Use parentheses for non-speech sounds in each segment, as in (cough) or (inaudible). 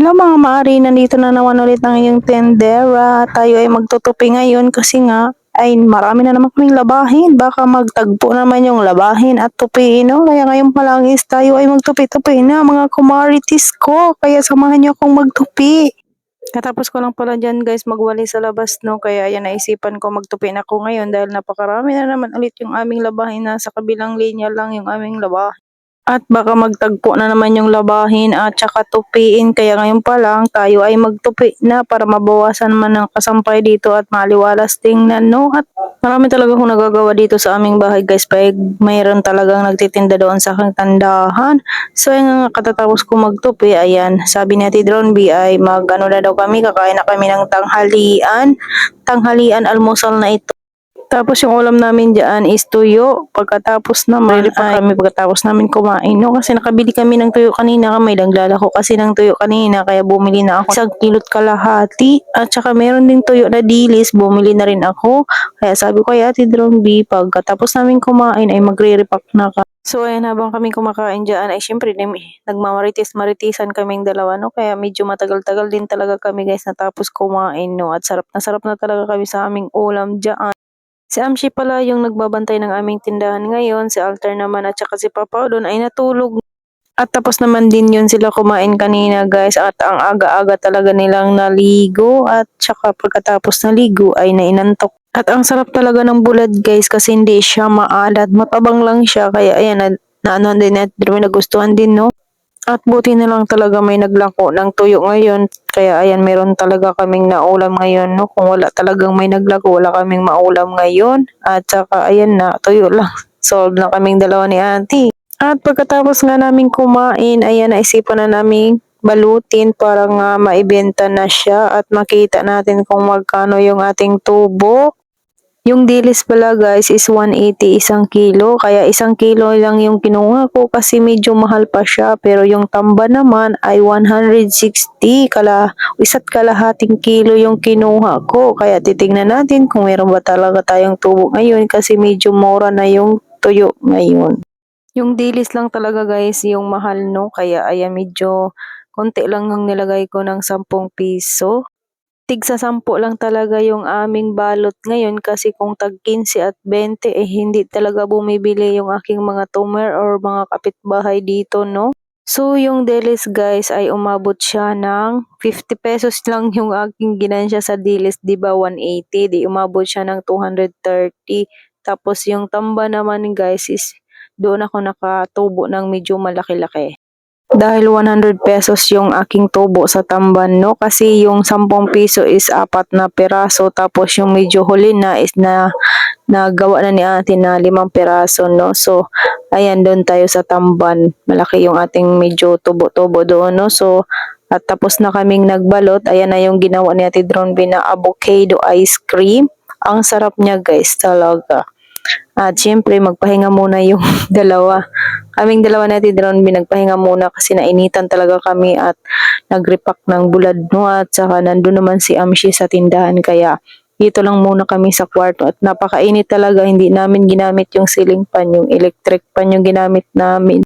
Hello mga maari, nandito na naman ulit ang iyong tendera. Tayo ay magtutupi ngayon kasi nga ay marami na naman kaming labahin. Baka magtagpo naman yung labahin at tupiin. No? Kaya ngayon pa lang is tayo ay magtupi-tupi na mga kumaritis ko. Kaya samahan niyo akong magtupi. Katapos ko lang pala dyan guys magwali sa labas no kaya yan naisipan ko magtupi na ako ngayon dahil napakarami na naman ulit yung aming labahin na sa kabilang linya lang yung aming labahin. At baka magtagpo na naman yung labahin at saka tupiin. Kaya ngayon pa lang tayo ay magtupi na para mabawasan man ang kasampay dito at maliwalas tingnan no. At marami talaga akong nagagawa dito sa aming bahay guys. Pag mayroon talagang nagtitinda doon sa aking tandahan. So yung nga katatapos ko magtupi, ayan, sabi ni Ate Drone B ay mag ano na daw kami, kakain na kami ng tanghalian. Tanghalian almusal na ito. Tapos yung ulam namin dyan is tuyo. Pagkatapos naman Ready pa ay kami pagkatapos namin kumain. No? Kasi nakabili kami ng tuyo kanina. May daglala ko kasi ng tuyo kanina. Kaya bumili na ako isang kilot kalahati. At saka meron din tuyo na dilis. Bumili na rin ako. Kaya sabi ko kay Ate Drone B, pagkatapos namin kumain ay magre-repack na ka. So ayan habang kami kumakain dyan ay syempre nagmamaritis-maritisan kaming dalawa no kaya medyo matagal-tagal din talaga kami guys natapos kumain no at sarap na sarap na talaga kami sa aming ulam dyan. Si Amshi pala yung nagbabantay ng aming tindahan ngayon, si Alter naman at saka si Papa doon ay natulog. At tapos naman din yun sila kumain kanina guys at ang aga-aga talaga nilang naligo at saka pagkatapos naligo ay nainantok. At ang sarap talaga ng bulad guys kasi hindi siya maalat, matabang lang siya kaya ayan na, na ano din at nagustuhan din no. At buti na lang talaga may naglako ng tuyo ngayon. Kaya ayan, meron talaga kaming naulam ngayon. No? Kung wala talagang may naglako, wala kaming maulam ngayon. At saka ayan na, tuyo lang. Solve na kaming dalawa ni auntie. At pagkatapos nga namin kumain, ayan, naisipan na namin balutin para nga maibenta na siya at makita natin kung magkano yung ating tubo. Yung dilis pala guys is 180 isang kilo. Kaya isang kilo lang yung kinuha ko kasi medyo mahal pa siya. Pero yung tamba naman ay 160. Kala, isa't kalahating kilo yung kinuha ko. Kaya titingnan natin kung meron ba talaga tayong tubo ngayon kasi medyo mura na yung tuyo ngayon. Yung dilis lang talaga guys yung mahal no. Kaya ayan medyo konti lang yung nilagay ko ng 10 piso tig sa 10 lang talaga yung aming balot ngayon kasi kung tag 15 at 20 eh hindi talaga bumibili yung aking mga tumer or mga kapitbahay dito no. So yung dilis guys ay umabot siya ng 50 pesos (laughs) lang yung aking ginansya sa dilis, 'di ba 180, di umabot siya ng 230. Tapos yung tamba naman guys is doon ako nakatubo ng medyo malaki-laki dahil 100 pesos yung aking tubo sa tamban no? Kasi yung 10 piso is apat na peraso. Tapos yung medyo huli na is na nagawa na ni ate na limang peraso no? So ayan doon tayo sa tamban. Malaki yung ating medyo tubo-tubo doon no? So at tapos na kaming nagbalot. Ayan na yung ginawa ni ate Drone B na avocado ice cream. Ang sarap niya guys talaga at syempre, magpahinga muna yung (laughs) dalawa. Kaming dalawa natin drone, binagpahinga muna kasi nainitan talaga kami at nagrepack ng bulad no at saka nandun naman si Amshi sa tindahan. Kaya dito lang muna kami sa kwarto. At napakainit talaga hindi namin ginamit yung ceiling fan yung electric fan yung ginamit namin.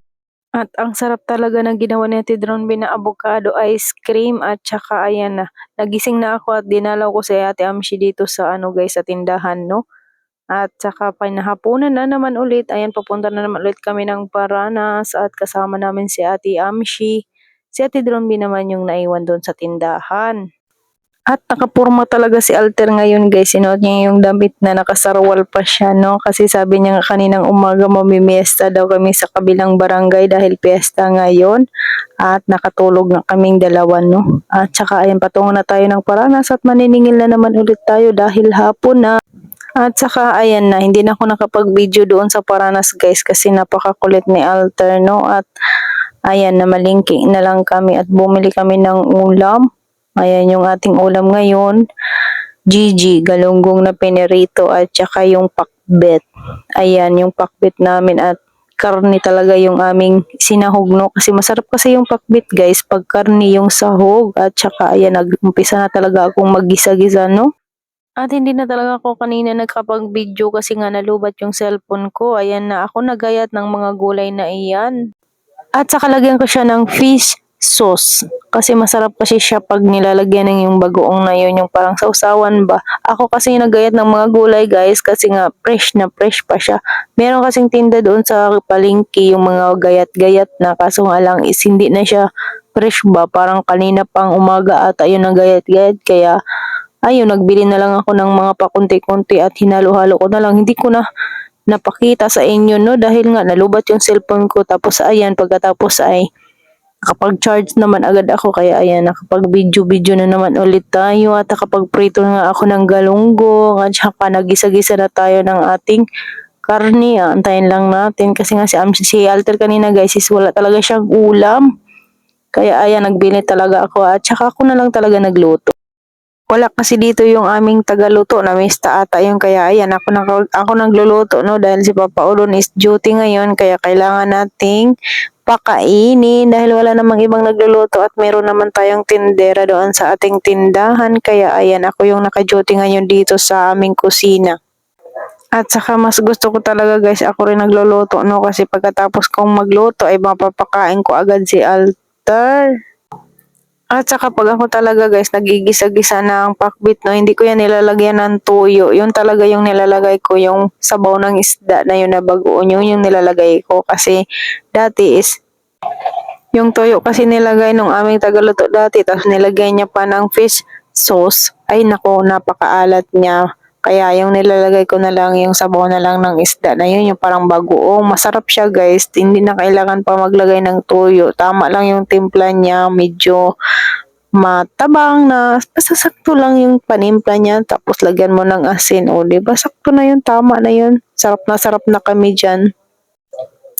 At ang sarap talaga ng ginawa ni Ate Drone B na avocado ice cream at saka ayan na nagising na ako at dinalaw ko si Ate Amshi dito sa ano guys sa tindahan no at saka pinahapunan na naman ulit, ayan papunta na naman ulit kami ng Paranas at kasama namin si Ate Amshi. Si Ate Dromby naman yung naiwan doon sa tindahan. At nakapurma talaga si Alter ngayon guys. Sinuot niya yung damit na nakasarwal pa siya no. Kasi sabi niya kaninang umaga mamimiesta daw kami sa kabilang barangay dahil piyesta ngayon. At nakatulog na kaming dalawa no. At saka ayan patungo na tayo ng Paranas at maniningil na naman ulit tayo dahil hapon na. At saka ayan na, hindi na ako nakapag-video doon sa Paranas guys kasi napakakulit ni Alter no at ayan na malingki na lang kami at bumili kami ng ulam. Ayan yung ating ulam ngayon. Gigi, galunggong na pinirito at saka yung pakbet. Ayan yung pakbet namin at karni talaga yung aming sinahog no kasi masarap kasi yung pakbit guys pag karni yung sahog at saka ayan nag-umpisa na talaga akong magisa-gisa no at hindi na talaga ako kanina nagkapag-video kasi nga nalubat yung cellphone ko. Ayan na ako nagayat ng mga gulay na iyan. At saka lagyan ko siya ng fish sauce. Kasi masarap kasi siya pag nilalagyan ng yung bagoong na yun, yung parang sausawan ba. Ako kasi nagayat ng mga gulay guys kasi nga fresh na fresh pa siya. Meron kasing tinda doon sa palengke yung mga gayat-gayat na kaso nga lang is hindi na siya fresh ba. Parang kanina pang umaga ata yun ang gayat-gayat kaya ayun nagbili na lang ako ng mga pakunti-kunti at hinalo-halo ko na lang. Hindi ko na napakita sa inyo no? Dahil nga nalubat yung cellphone ko. Tapos ayan pagkatapos ay nakapag-charge naman agad ako. Kaya ayan nakapag-video-video na naman ulit tayo. At nakapag-prito na nga ako ng galunggong. At saka nagisa-gisa na tayo ng ating karne. Ah, antayin lang natin. Kasi nga si, Am- si Alter kanina guys is wala talaga siyang ulam. Kaya ayan nagbili talaga ako. At saka ako na lang talaga nagluto wala kasi dito yung aming tagaluto na mista ata yung kaya ayan ako, nang, ako nagluluto no? Dahil si Papa Ulon is duty ngayon kaya kailangan nating pakainin. Dahil wala namang ibang nagluluto at meron naman tayong tindera doon sa ating tindahan. Kaya ayan ako yung naka-duty ngayon dito sa aming kusina. At saka mas gusto ko talaga guys ako rin nagluluto no? Kasi pagkatapos kong magluto ay mapapakain ko agad si Alter. At saka pag ako talaga guys, nagigisa-gisa ng pakbit, no, hindi ko yan nilalagyan ng tuyo. Yun talaga yung nilalagay ko, yung sabaw ng isda na yun na bagoon, yun yung nilalagay ko. Kasi dati is, yung toyo kasi nilagay nung aming tagaluto dati, tapos nilagay niya pa ng fish sauce. Ay nako, napakaalat niya. Kaya yung nilalagay ko na lang, yung sabaw na lang ng isda na yun, yung parang bagoong. Masarap siya guys, hindi na kailangan pa maglagay ng tuyo. Tama lang yung timpla niya, medyo matabang na basta sakto lang yung panimpla niya tapos lagyan mo ng asin. O di ba? Sakto na yun tama na yun. Sarap na sarap na kami dyan.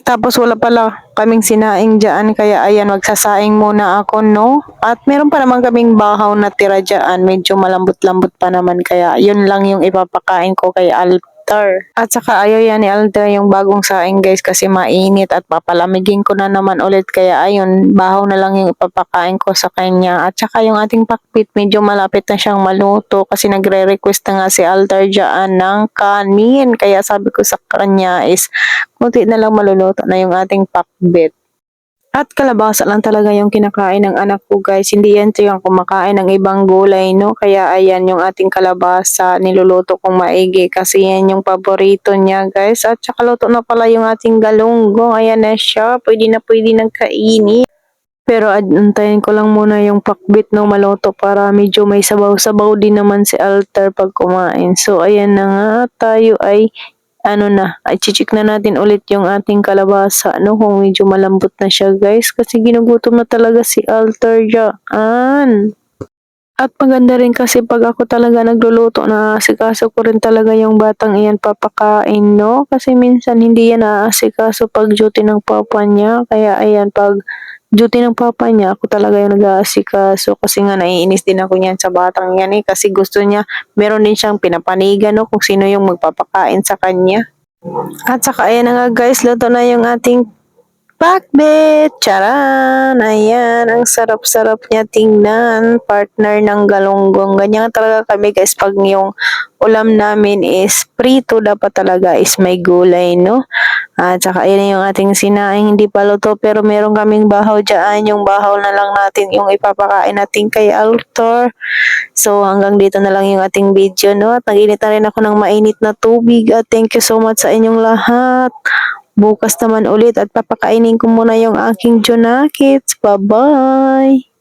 Tapos wala pala kaming sinaing dyan kaya ayan magsasaing muna ako no? At meron pa naman kaming bahaw na tira dyan. Medyo malambot-lambot pa naman kaya yun lang yung ipapakain ko kay Alter at saka ayaw yan ni Alter yung bagong saing guys kasi mainit at papalamigin ko na naman ulit. Kaya ayun bahaw na lang yung ipapakain ko sa kanya. At saka yung ating pakpit medyo malapit na siyang maluto kasi nagre-request na nga si Alter dyan ng kanin. Kaya sabi ko sa kanya is kunti na lang maluluto na yung ating pakbit. At kalabasa lang talaga yung kinakain ng anak ko guys. Hindi yan to yung kumakain ng ibang gulay no. Kaya ayan yung ating kalabasa niluluto kong maigi kasi yan yung paborito niya guys. At saka luto na pala yung ating galunggong. Ayan na siya. Pwede na pwede nang kainin. Pero antayin ko lang muna yung pakbit no maluto para medyo may sabaw-sabaw din naman si Alter pag kumain. So ayan na nga tayo ay ano na, chichik na natin ulit yung ating kalabasa, no? Kung medyo malambot na siya, guys. Kasi ginugutom na talaga si Alter dyan. At maganda rin kasi pag ako talaga nagluluto na asikaso ko rin talaga yung batang iyan papakain, no? Kasi minsan hindi yan naasikaso pag duty ng papa niya. Kaya ayan, pag duty ng papa niya, ako talaga yung nag-aasikaso. Kasi nga naiinis din ako niyan sa batang yan eh. Kasi gusto niya, meron din siyang pinapanigan, no? Kung sino yung magpapakain sa kanya. At saka ayan na nga guys, luto na yung ating pakbet. Charan! Ayan, ang sarap-sarap niya tingnan. Partner ng galunggong. Ganyan talaga kami guys pag yung ulam namin is prito dapat talaga is may gulay, no? At saka na yung ating sinaing hindi pa luto pero meron kaming bahaw dyan. Yung bahaw na lang natin yung ipapakain natin kay Altor. So hanggang dito na lang yung ating video, no? At naginit na rin ako ng mainit na tubig. At thank you so much sa inyong lahat. Bukas naman ulit at papakainin ko muna yung aking Jonakits. Bye-bye!